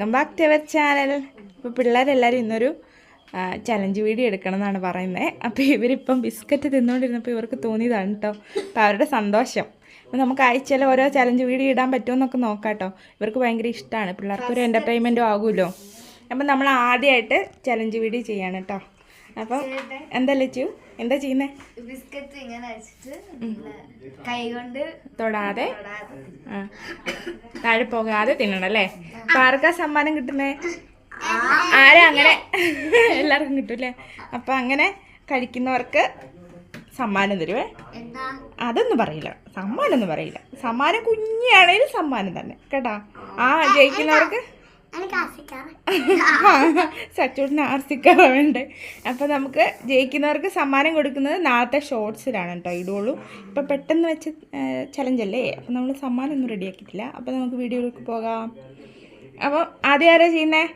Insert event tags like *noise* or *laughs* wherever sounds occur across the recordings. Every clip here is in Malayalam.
Welcome back to our channel. ഇപ്പോൾ പിള്ളേരെല്ലാവരും ഇന്നൊരു ചലഞ്ച് വീഡിയോ എടുക്കണം എന്നാണ് പറയുന്നത് അപ്പോൾ ഇവരിപ്പം ബിസ്ക്കറ്റ് തിന്നുകൊണ്ടിരുന്നപ്പോൾ ഇവർക്ക് തോന്നിയതാണ് കേട്ടോ അപ്പോൾ അവരുടെ സന്തോഷം. അപ്പോൾ നമുക്ക് ആഴ്ചയിൽ ഓരോ ചലഞ്ച് വീഡിയോ ഇടാൻ പറ്റുമെന്നൊക്കെ നോക്കാം കേട്ടോ ഇവർക്ക് ഭയങ്കര ഇഷ്ടമാണ് പിള്ളേർക്ക് ഒരു എന്റർടൈൻമെന്റും ആകുമല്ലോ അപ്പം നമ്മൾ ആദ്യമായിട്ട് ചലഞ്ച് വീഡിയോ ചെയ്യാണ് കേട്ടോ അപ്പം എന്താ ലച്ചു? എന്താ ചെയ്യുന്നേ? ബിസ്ക്കറ്റ് ഇങ്ങനെ വെച്ചിട്ട് കൈ കൊണ്ട് തൊടാതെ? താഴെ പോകാതെ തിന്നണം അല്ലേ? അപ്പൊ ആർക്കാ സമ്മാനം കിട്ടുന്നേ? ആരാ അങ്ങനെ? എല്ലാവർക്കും കിട്ടൂലേ അപ്പൊ അങ്ങനെ കഴിക്കുന്നവർക്ക് സമ്മാനം തരുവേ. അതൊന്നും പറയില്ല. സമ്മാനം ഒന്നും പറയില്ല. സമ്മാനം കുഞ്ഞാണേലും സമ്മാനം തന്നെ. കേട്ടാ? ആ ജയിക്കുന്നവർക്ക് *laughs* സച്ചൂട്ടിന് ആർസിക്കാറ വേണ്ടേ അപ്പോൾ നമുക്ക് ജയിക്കുന്നവർക്ക് സമ്മാനം കൊടുക്കുന്നത് നാളത്തെ ഷോർട്സിലാണ് കേട്ടോ ഇടുള്ളൂ ഇപ്പം പെട്ടെന്ന് വെച്ച് ചലഞ്ചല്ലേ അപ്പം നമ്മൾ സമ്മാനം ഒന്നും റെഡിയാക്കിയിട്ടില്ല അപ്പോൾ നമുക്ക് വീഡിയോയിലേക്ക് പോകാം. അപ്പോൾ ആദ്യം ആരാ ചെയ്യുന്നേ?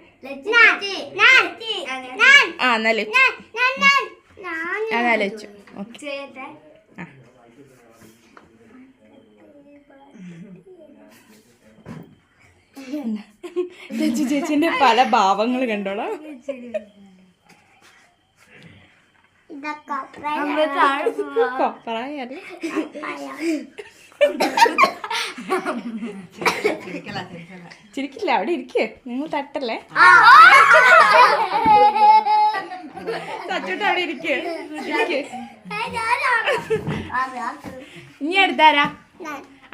ആ എന്നാ ലച്ചു എന്നാ ലച്ചു ഓക്കെ. ചെയ്യട്ടെ. ആ. ലച്ചു ചേച്ചിന്റെ പല ഭാവങ്ങൾ കണ്ടോളാം. ചിരിക്കില്ല അവിടെ ഇരിക്കേ. നിങ്ങൾ തട്ടല്ലേ? സച്ചോട്ട് അവിടെ ഇരിക്കേ. ഇരിക്കേ. ഇനി എടുത്താരാ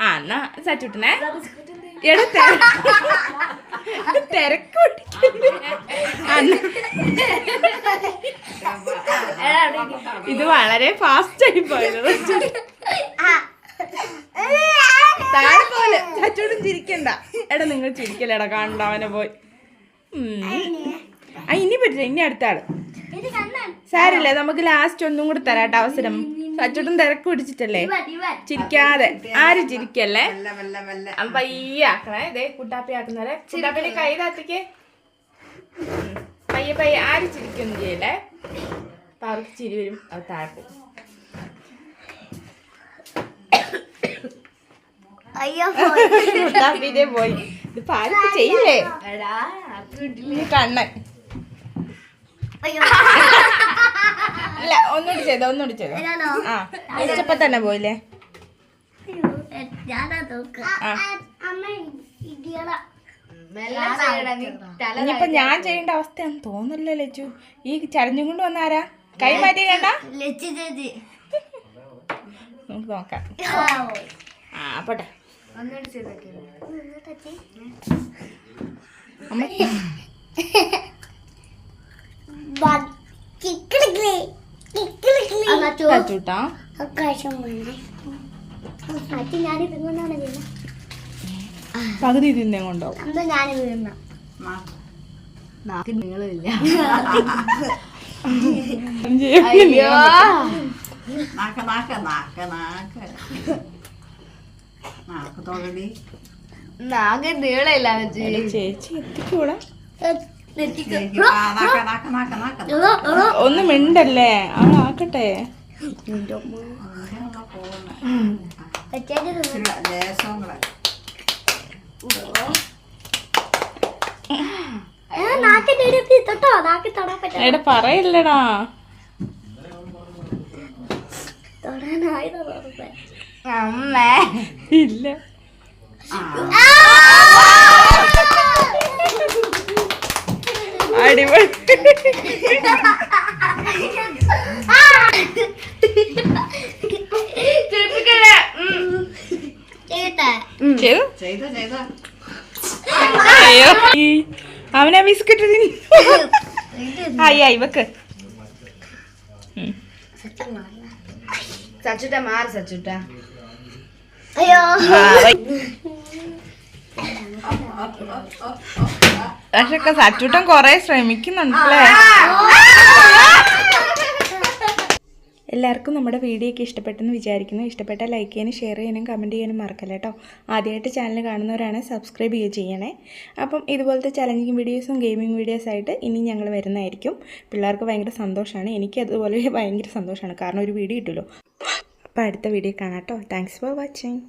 ആ എന്നാ സച്ചൂട്ടനെ. ഇത് വളരെ ഫാസ്റ്റ് ആയി പോയത്. പോലെ ചച്ചോടും ചിരിക്കണ്ട. എടാ നിങ്ങൾ ചിരിക്കല്ലേടാ കാണണ്ട അവനെ പോയി. ആ ഇനി പറ്റില്ല ഇനി അടുത്ത ആൾ സാരല്ലേ നമുക്ക് ലാസ്റ്റ് ഒന്നും കൂടി തരാട്ടോ അവസരം. സച്ചോട്ടും തിരക്ക് പിടിച്ചിട്ടല്ലേ? ചിരിക്കാതെ. ആരും ചിരിക്കല്ലേ? പയ്യാക്കണേ പയ്യെ ആക്കണേ. ഇതേ കുട്ടാപ്പി ആക്കുന്നവരെ. കുട്ടാപ്പിന്റെ കൈ താത്തിക്ക്. പയ്യെ പയ്യെ. ആരും ചിരിക്കൊന്നും ചെയ്യല്ലേ? അപ്പൊ അവർക്ക് ചിരി വരും അത് താഴെ അയ്യോ കുട്ടാപ്പിന്റെ *laughs* പോയി. ഇത് ആരും ചെയ്യില്ലേ? കണ്ണൻ. ഇല്ല ഒന്നുകൂടി ചെയ്തോ ഒന്നുകൂടി ചെയ്തോ. ആ വിളിച്ചപ്പോ തന്നെ പോയില്ലേ? ഇനിയിപ്പൊ ഞാൻ ചെയ്യേണ്ട അവസ്ഥയാന്ന് തോന്നില്ല ലച്ചു. ഈ ചരഞ്ഞും കൊണ്ട് വന്നാരാ? കൈ മാറ്റി കണ്ട നമുക്ക് നോക്കാം. ആ പോട്ടെ. അമ്മ ചൂട്ടാ പകുതി തിന്നെ ഞാൻ വീണ നാക്ക് നാക്ക് നാക്ക് നാക്ക് നാക്ക്. നാക്ക് തൊഴടി നാക്ക് നീളയില്ല വെച്ച് ചേച്ചി എത്തിക്കൂടാ. ആ, ഒന്ന് മിണ്ടല്ലേ? അവൾ ആക്കട്ടെ. എടാ പറയില്ലടാ. അമ്മേ. ഇല്ല. അയ്യോ. ഈ അവനാ ബിസ്ക്കറ്റ് തിന്നു. അയ്യ ഇവക്ക്. വെക്ക് സച്ചുട്ട മാറി സച്ചുട്ട. അയ്യോ. പക്ഷെ സച്ചൂട്ടൻ കൊറേ ശ്രമിക്കുന്നുണ്ടല്ലേ? എല്ലാവർക്കും നമ്മുടെ വീഡിയോ ഒക്കെ ഇഷ്ടപ്പെട്ടെന്ന് വിചാരിക്കുന്നു. ഇഷ്ടപ്പെട്ട ലൈക്ക് ചെയ്യാനും ഷെയർ ചെയ്യാനും കമന്റ് ചെയ്യാനും മറക്കല്ല കേട്ടോ ആദ്യമായിട്ട് ചാനൽ കാണുന്നവരാണ് സബ്സ്ക്രൈബ് ചെയ്യുക ചെയ്യണേ. അപ്പം ഇതുപോലത്തെ ചലഞ്ചിങ് വീഡിയോസും ഗെയിമിംഗ് വീഡിയോസായിട്ട് ഇനി ഞങ്ങൾ വരുന്നതായിരിക്കും. പിള്ളേർക്ക് ഭയങ്കര സന്തോഷമാണ് എനിക്ക് അതുപോലെ ഭയങ്കര സന്തോഷമാണ് കാരണം ഒരു വീഡിയോ ഇട്ടല്ലോ അപ്പോൾ അടുത്ത വീഡിയോ കാണാം കേട്ടോ താങ്ക്സ് ഫോർ വാച്ചിങ്